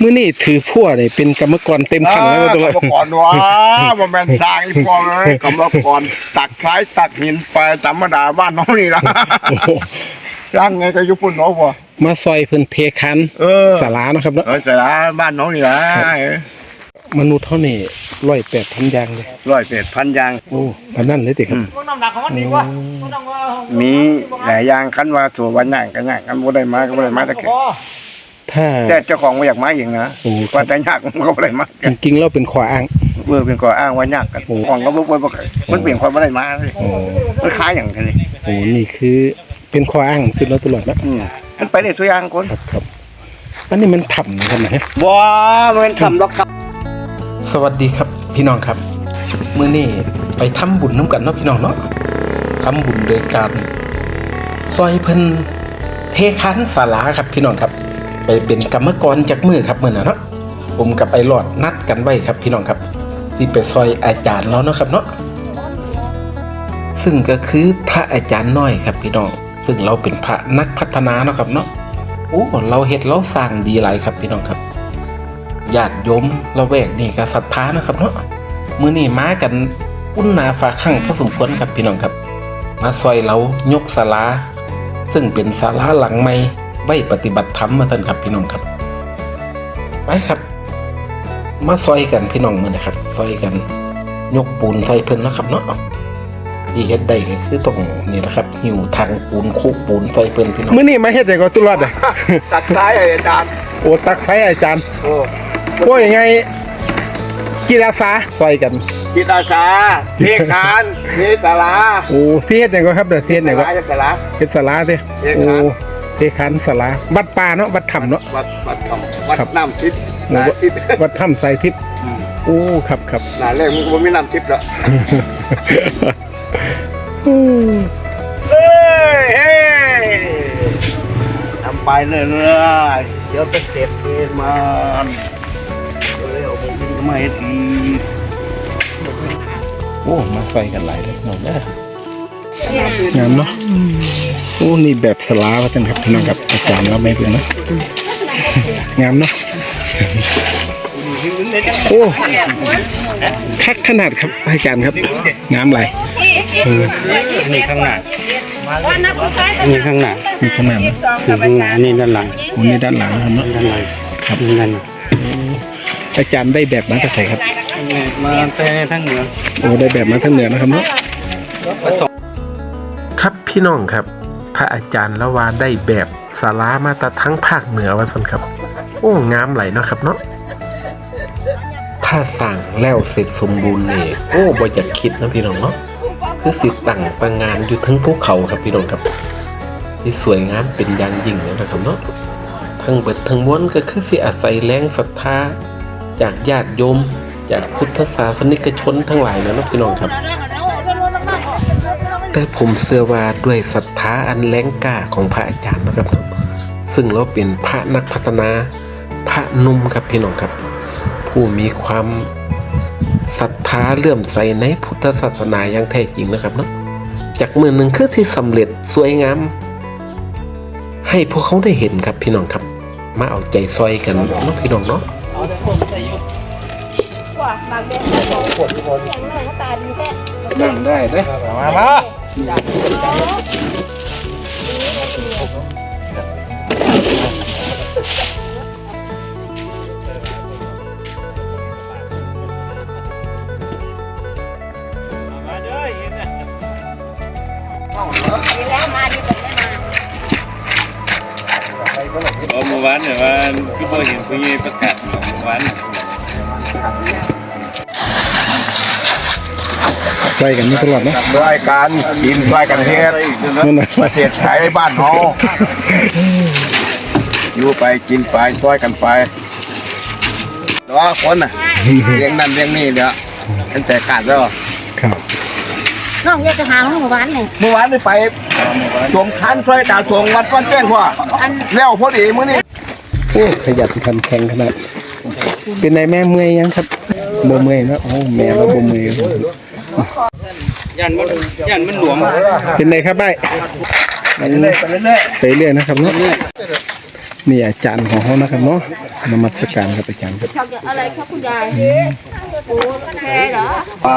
มื้อนี้ถือพั่วนี่เป็นกรรมกรเต็มคันแล้วว่าตัวกำลังก่อนวะบ่แม่นสร้างอีพอเลยกำลังก่อนตักซ้ายตักหินไปธรรมดาบ้านน้องนี่ล่ะโอ้โหสร้างไงก็อยู่ปุ่นเนาะบ่มาซอยเพิ่นเทคันเออศาลาเนาะครับเนาะเออแต่ละบ้านน้องนี่ล่ะมนุษย์เท่านี่ร้อยแปดพันอย่างเลยร้อยเป็ดพันยางโอ้พันนั่นเลยติครับมีหลายอย่างคันว่าสู่วันย่างกันย่างกันบ่ได้มาก็บ่ได้มาแต่แค่ ถ้า แต่เจ้าของบ่อยากมาเองนะโอ้คว่ารับแต่ยากมันก็บ่ได้มาจริงๆเราเป็นขวาอ้าง เมื่อเป็นก่ออ้างว่ายากกันโอ้ ของก็บ่บ่บ่มันเปลี่ยนความบ่ได้มาเลยโอ้มันคล้ายอย่างกันนี่โหนี่คือ เป็นขวาอ้างสุดแล้วตลอดนะอืมมันไปได้ตัวอย่างคนครับครับอันนี้มันถ่ำนะครับนะ บ่มันทำหรอกครับ สวัสดีครับพี่น้องครับ มื้อนี้ไปทำบุญน้ำกันเนาะพี่น้องเนาะทำบุญโดยการซอยเพิ่นเทคันศาลาครับพี่น้องครับ ไปเป็นกรรมกรจากมือครับมือนะเนาะผมกับไอ้หลอดนัดกันไว้ครับพี่น้องครับสิไปซอยอาจารย์แล้วเนาะครับเนาะซึ่งก็คือพระอาจารย์น้อยครับพี่น้อง ซึ่งเราเป็นพระนักพัฒนาเนาะครับเนาะโอ้เราเฮ็ดเราสร้างดีหลายครับพี่น้องครับญาติโยมละแวกนี่ก็ศรัทธานะครับเนาะมื้อนี้มากันอุ่นนาฝาข้างพอสมควรครับพี่น้องครับ มาซอยเรายกศาลาซึ่งเป็นศาลาหลังใหม่ ไว้ปฏิบัติธรรมมาท่านครับพี่น้องครับ ไปครับ มาซอยกันพี่น้องมื้อนะครับซอยกัน ยกปูนใส่เพิ่นนะครับเนาะที่เฮ็ดได้ก็คือต้องนี่แหละครับหิวทางปูนโคกปูนใส่เพิ่นพี่น้องมื้อนี้มาเฮ็ดได้ก็ตุลอดอะตักซ้ายอาจารย์โอ้ตักไสอาจารย์โอ้โอ้ยยังไงกีฬาสาซอยกันจิตอาสาเทคานเทศาลาโอ้เทียดเนี่ยก็ครับเดี๋ยวเทียดเนี่ยก็เทศาลาเฮ็ดสาราเด้เฮ็ดโอ้ครับ เทคันสาราวัดป่าเนาะวัดถ้ำเนาะ วัดวัดทำวัดครับ น้ำทิพย์โอ้นาทิพย์วัดถ้ำไสทิพย์โอ้ครับครับ นาแรกมันก็บ่มีน้ำทิพย์หรอกอืมเฮ้ยเฮ้ยทำไปเรื่อยๆเดี๋ยวจะเสร็จเองมันเร็วๆผมก็ไม่ดีโอ้มาใส่กันหลายเลยน้องเด้อ งามเนาะโอ้นี่แบบสลาว่าจังครับพี่น้องครับอาจารย์เราไม่เพิ่งนะงามเนาะโอ้คักขนาดครับอาจารย์ครับงามหลายเออนี่ข้างหน้านี่นี่ข้างหน้ามีขนาดนะนี่ข้างหน้านี่ด้านหลังโอ้นี่ด้านหลังนะครับเนาะด้านหลังครับนี่นั่นอาจารย์ได้แบบมาจากไหนครับมาแต่ทั้งเหนือโอ้ได้แบบมาทั้งเหนือนะครับเนาะครับ พี่น้องครับ พระอาจารย์ละวานได้แบบสารามาตาทั้งภาคเหนือว่าสันครับ โอ้งามไหลเนาะครับเนาะถ้าสั่งแล้วเสร็จสมบูรณ์เนี่ยโอ้บ่อยากคิดนะพี่น้องเนาะคือสิตั้งประงานอยู่ทั้งภูเขาครับพี่น้องครับ ที่สวยงามเป็นอย่างยิ่งเลยนะครับเนาะทั้งเบิดทั้งม้วนก็คือสิอาศัยแรงศรัทธาจากญาติโยม จากพุทธศาสนิกชนทั้งหลายแล้วนะพี่น้องครับ แต่ผมเชื่อว่าด้วยศรัทธาอันแรงกล้าของพระอาจารย์นะครับเนาะซึ่งเราเป็นพระนักพัฒนาพระหนุ่มครับพี่น้องครับ ผู้มีความศรัทธาเลื่อมใสในพุทธศาสนาอย่างแท้จริงนะครับเนาะจากมือหนึ่งคือที่สำเร็จสวยงาม ให้พวกเขาได้เห็นครับพี่น้องครับ มาเอาใจซอยกันเนาะพี่น้องเนาะนั่งได้เด้มามาโอ้เมื่อวานเนี่ยว่าพี่พ่อเห็นผู้ใหญ่ประกา ศเมื่อวานเนี่ยซ อยกันมาตลอดเนาะด้วยการกินด้วยกันเทศนั่นนะประเทศไทยบ้านเฮาอยู่ไปกินไปช่วยกันไปแต่ว่าคนน่ะเลี้ยงนั่นเลี้ยงนี่เนี่ยตั้งแต่กาดแล้วครับน้องอยากจะหาห้องหมู่บ้านนี่เมื่อวานได้ไปชมคันช่วยดาวชวงวัดวัดแจ้งว่าอันแล้วพอดีมื้อนี้โอ้ขยันขันแข็งขนาดเป็นนายแม่เมื่อยยังครับบ่เมื่อยเนาะโอ้แม่เราบ่เมื่อย ยันมันยันมันหลวมเป็นไงครับไอ้อันเรื่อยไปเรื่อยไปเรื่อยนะครับเนาะนี่อาจารย์ของเขานะครับเนาะนมัสการครับอาจารย์ครับชอบอะไรครับคุณยายโอ้แค่เหรอ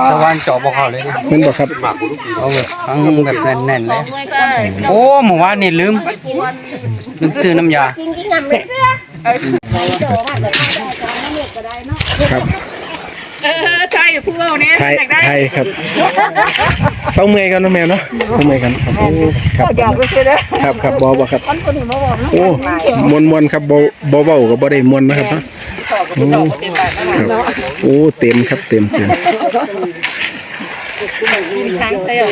สวรรค์จอบบ่เข้าเลยแม่นบ่ครับเอาแบบทั้งแบบแน่นๆเลยด้วยก็โอ้เมื่อวานนี่ลืมลืมซื้อน้ำยาจริงจริงๆยังไม่เสื้อเออเดี๋ยวว่าจะได้จะน้ำเม็ดก็ได้เนาะครับ เออใช่ผู้เอาเนี่ยไทยไทยครับเศร้าเมื่อยกันเนาะแม่เนาะเศร้าเมื่อยกันครับโอ้ครับอยากไปซื้อเลยครับครับบ่บ่ครับคนคนอื่นมาบอกนะโอ้มวนมวนครับบ่บ่เว้าก็บ่ได้มวนนะครับเนาะโอ้ครับโอ้เต็มครับเต็มเต็มทางเซลล์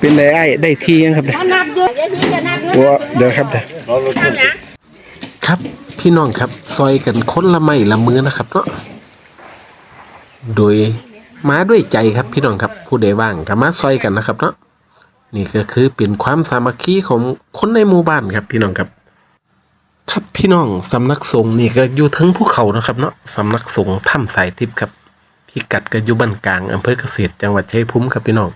เป็นไรไอ้ได้ที่ยังครับเนี่ยนับเยอะยังจะนับเยอะโอ้เดี๋ยวครับเดี๋ยวครับพี่น้องครับซอยกันคนละไม้ละมือนะครับเนาะ โดยมาด้วยใจครับพี่น้องครับผู้ใดว่างก็มาซอยกันนะครับเนาะนี่ก็คือเป็นความสามัคคีของคนในหมู่บ้านครับพี่น้องครับ ครับพี่น้องสำนักสงฆ์นี่ก็อยู่ทั้งภูเขานะครับเนาะสำนักสงฆ์ถ้ำสายทิพย์ครับพิกัดก็อยู่บ้านกลางอำเภอเกษตรจังหวัดชัยภูมิครับพี่น้อง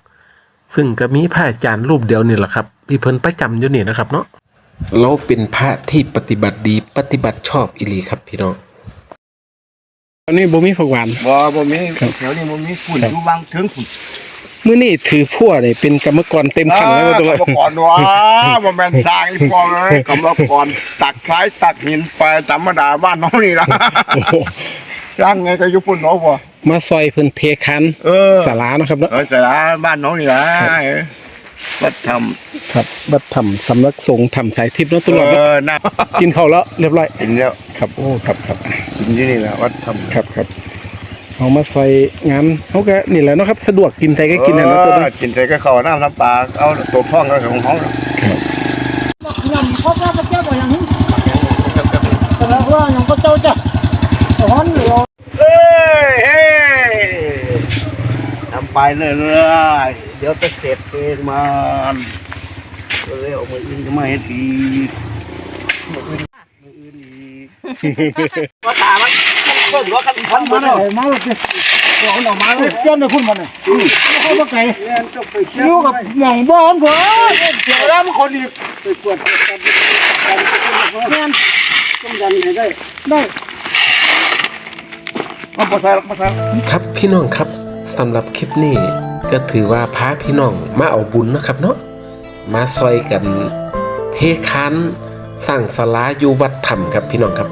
ซึ่งก็มีพระอาจารย์รูปเดียวนี่แหละครับที่เพิ่นประจำอยู่นี่นะครับเนาะเราเป็นพระที่ปฏิบัติดีปฏิบัติชอบอิลีครับพี่น้อง ตอนนี้บ่มีผักหวาน บ่บ่มีเดี๋ยวนี้บ่มีฝุ่นอยู่บางถึงฝุ่นมื้อนี้ถือพั่วนี่เป็นกรรมกรเต็มขันแล้วตัวกรรมกรวะบ่แม่นสร้างอีพอเลยกรรมกรตักซ้ายตักหินไปธรรมดาบ้านน้องนี่ล่ะโอ้โหสร้างไงก็อยู่ปุ่นเนาะบ่มาซอยเพิ่นเทคันเออศาลาเนาะครับเนาะเออแต่ละบ้านน้องนี่ล่ะ วัดธรรมครับบัดถ้ำสำนักสงฆ์ถ้ำสายทิพย์เนาะตลอดเอเนาะอน่ากินข้าวแล้วเรียบร้อยกินแล้วครับโอ้ครับครับกินที่นี่แหละวัดธรรมครับครับเอามาซอยงานเฮาก็นี่แหละเนาะครับ สะดวกกินไทยก็กินนั่นเนาะตัวเอเนาะอกินใส่ก็เข้าวน้ำน้ำปลาเอาตัวท้องก็ของห้องครับยำพบว่าพระเจ้าบอกอย่างนี้แต่ว่าอย่างพระเจ้าจะสอนหรือ เฮ้ยเฮ้ยทำ ไปเรื่อยๆเดี๋ยวจะเสร็จเองมันเร็วมืออื่นจะไม่เห็นอีกมืออื่นมืออื่นอีกว่าตามันเพิ่มว่ากันพันมันเนาะมาเลยหลอกหน่อมาเลยเจ้าในคุณมันเลยเขามาไกลอยู่กับหม่องบ้านผมเดี๋ยวแล้วมันคนอีกไปปวดแม่นต้องยันให้ได้ได้มันปวดแทนปวดแทนครับพี่น้องครับ สำหรับคลิปนี้ก็ถือว่าพาพี่น้องมาเอาบุญนะครับเนาะมาซอยกันเทคานสร้างศาลาอยู่วัดถ้ำครับพี่น้องครับ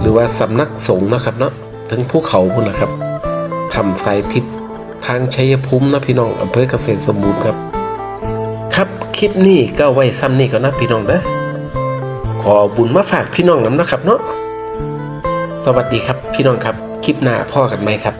หรือว่าสำนักสงฆ์นะครับเนาะถึงภูเขาพุ่นนะครับถ้ำสายทิพย์ทางชัยภูมินะพี่น้องอำเภอเกษตรสมบูรณ์ครับ ครับคลิปนี้ก็ไว้ซ้ำนี่ก่อนนะพี่น้องเด้อขอบุญมาฝากพี่น้องน้ำนะครับเนาะสวัสดีครับพี่น้องครับ คลิปหน้าพ่อกันไหมครับ